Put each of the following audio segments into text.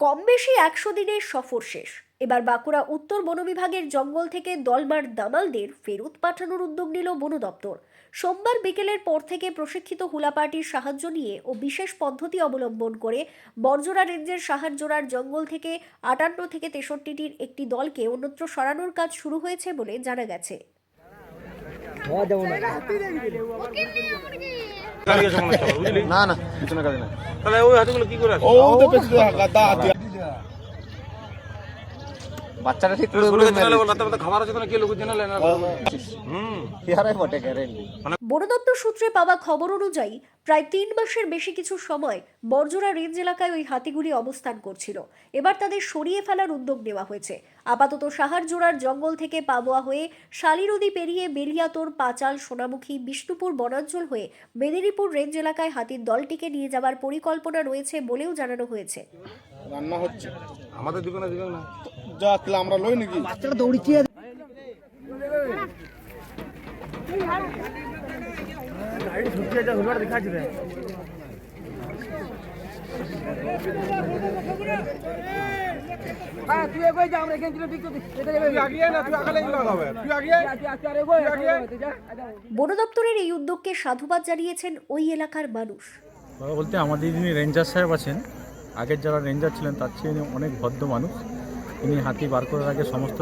কম বেশি একশো দিনের সফর শেষ। এবার বাঁকুড়া উত্তর বন বিভাগের জঙ্গল থেকে দলমার দামালদের ফেরত পাঠানোর উদ্যোগ নিল বন দপ্তর। সোমবার বিকেলের পর থেকে প্রশিক্ষিত হুলা পার্টির সাহায্য নিয়ে ও বিশেষ পদ্ধতি অবলম্বন করে বর্জরা রেঞ্জের সাহায্যরার জঙ্গল থেকে আটান্ন থেকে তেষট্টিটির একটি দলকে অন্যত্র সরানোর কাজ শুরু হয়েছে বলে জানা গেছে। মনে না না পিছনে গাড়ি না তাহলে ওই হাতিগুলো কি করে আছে ও তো পেছনে হাতি বাচ্চাটা ঠিক বন দপ্তর সূত্রে পাওয়া খবর অনুযায়ী প্রায় তিন মাসের বেশি কিছু সময় বর্জরা রেঞ্জ এলাকায় ওই হাতিগুলি অবস্থান করছিল এবার তাদের সরিয়ে ফেলার উদ্যোগ নেওয়া হয়েছে আপাতত সাহারজোড়ার জঙ্গল থেকে পাবোয়া হয়ে শালী নদী পেরিয়ে বেলিয়াতোর পাচাল সোনামুখী বিষ্ণুপুর বনাঞ্চল হয়ে মেদিনীপুর রেঞ্জ এলাকায় হাতির দলটিকে নিয়ে যাওয়ার পরিকল্পনা রয়েছে বলেও জানানো হয়েছে রান্না হচ্ছে। আমাদের দিবে না দিবে না? যা তাহলে আমরা লই নাকি বন দপ্তরের এই উদ্যোগকে সাধুবাদ জানিয়েছেন ওই এলাকার মানুষ। বলতে আমাদের যিনি রেঞ্জার সাহেব আছেন আগের যারা রেঞ্জার ছিলেন, তার চেয়ে অনেক ভদ্র মানুষ। ইনি হাতি বার করার আগে সমস্ত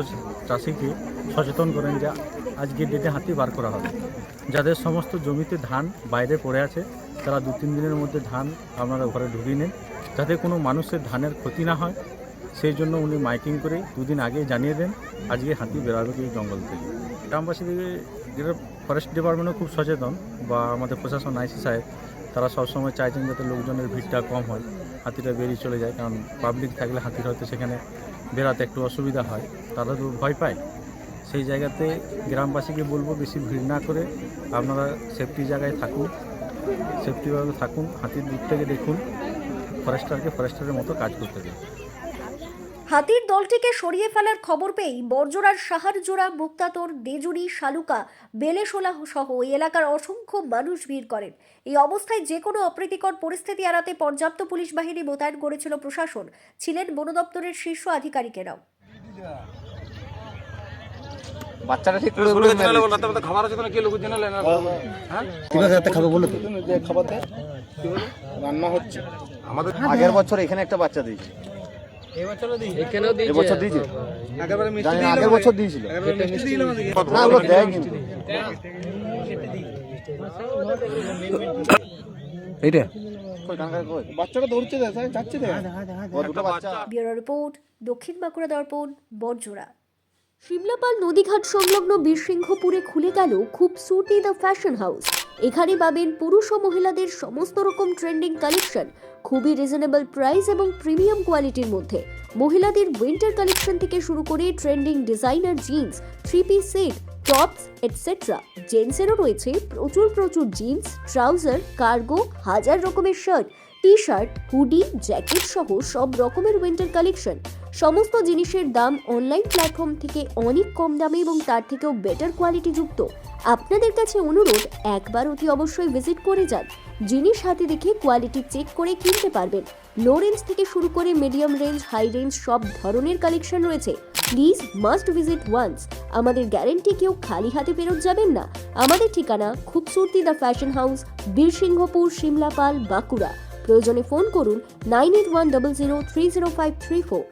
চাষিকে সচেতন করেন যে, আজকের ডেটে হাতি বার করা হবে। যাদের সমস্ত জমিতে ধান বাইরে পড়ে আছে, তারা দু তিন দিনের মধ্যে ধান আপনারা ঘরে ঢুকিয়ে নেন। যাতে কোনো মানুষের ধানের ক্ষতি না হয়, সেই জন্য উনি মাইকিং করে দুদিন আগে জানিয়ে দেন, আজকে হাতি বেরোবে কি জঙ্গল থেকে। গ্রামবাসীদের, যেটা ফরেস্ট ডিপার্টমেন্টও খুব সচেতন, বা আমাদের প্রশাসন, আইসি সাহেব তারা সবসময় চাইছেন যাতে লোকজনের ভিড়টা কম হয়, হাতিটা বেরিয়ে চলে যায়, কারণ পাবলিক থাকলে হাতির হয়তো সেখানে বেরাতে একটু অসুবিধা হয়, তারা তো ভয় পায়। সেই জায়গাতে গ্রামবাসীকে বলব বেশি ভিড় না করে আপনারা সেফটি জায়গায় থাকুন সেফটিভাবে থাকুন, হাতির দূর থেকে দেখুন ফরেস্টারকে ফরেস্টারের মতো কাজ করতে দিন। হাতির দলটিকে সরিয়ে ফেলার খবর পেয়েই বর্জরার সাহারজোড়া মুক্তাতর দেজুরি শালুকা বেলেশোলা সহ ওই এলাকার অসংখ্য মানুষ ভিড় করেন। এই অবস্থায় যে কোনো অপ্রীতিকর পরিস্থিতি এড়াতে পর্যাপ্ত পুলিশ বাহিনী মোতায়েন করেছিল প্রশাসন ছিলেন বন দপ্তরের শীর্ষ আধিকারিকেরাও। ঠিক করে বলে খাবার আছে তো লোক হ্যাঁ? খাবে বলে তো? যে রান্না হচ্ছে। আমাদের আগের বছর এখানে একটা বাচ্চা দিয়েছে। এবছর দিয়েছে। জানি আগের বছর দিয়েছিল। না ওগুলো দেয় কিন্তু এইটা? বাচ্চাটা দৌড়ছে যাচ্ছে ব্যুরো রিপোর্ট দক্ষিণ বাঁকুড়া দর্পণ বর্জরা শিমলাপাল নদীঘাট সংলগ্ন বীরসিংহপুরে খুলে গেল খুব সুটি দ্য ফ্যাশন হাউস। এখানে পাবেন পুরুষ ও মহিলাদের সমস্ত রকম ট্রেন্ডিং কালেকশন খুবই রিজনেবল প্রাইস এবং প্রিমিয়াম কোয়ালিটির মধ্যে। মহিলাদের উইন্টার কালেকশন থেকে শুরু করে trending designer jeans three piece set tops etcetera জেন্টসেরও রয়েছে প্রচুর প্রচুর জিন্স ট্রাউজার কার্গো হাজার রকমের shirt T shirt hoodie jacket সহ সব রকমের উইন্টার কালেকশন সমস্ত জিনিসের দাম অনলাইন প্ল্যাটফর্ম থেকে অনেক কম দামে এবং তার থেকেও বেটার কোয়ালিটি যুক্ত আপনাদের কাছে অনুরোধ, একবার অতি অবশ্যই ভিজিট করে যান। জিনিস হাতে দেখে কোয়ালিটি চেক করে কিনতে পারবেন। লো রেঞ্জ থেকে শুরু করে মিডিয়াম রেঞ্জ হাই রেঞ্জ সব ধরনের কালেকশন রয়েছে। প্লিজ মাস্ট ভিজিট ওয়ান্স আমাদের গ্যারেন্টি কেউ খালি হাতে ফেরত যাবেন না। আমাদের ঠিকানা Khubsurati the fashion house Birsinghapur, Simlapal, Bankura. প্রয়োজনে ফোন করুন nine eight one double zero three zero five three four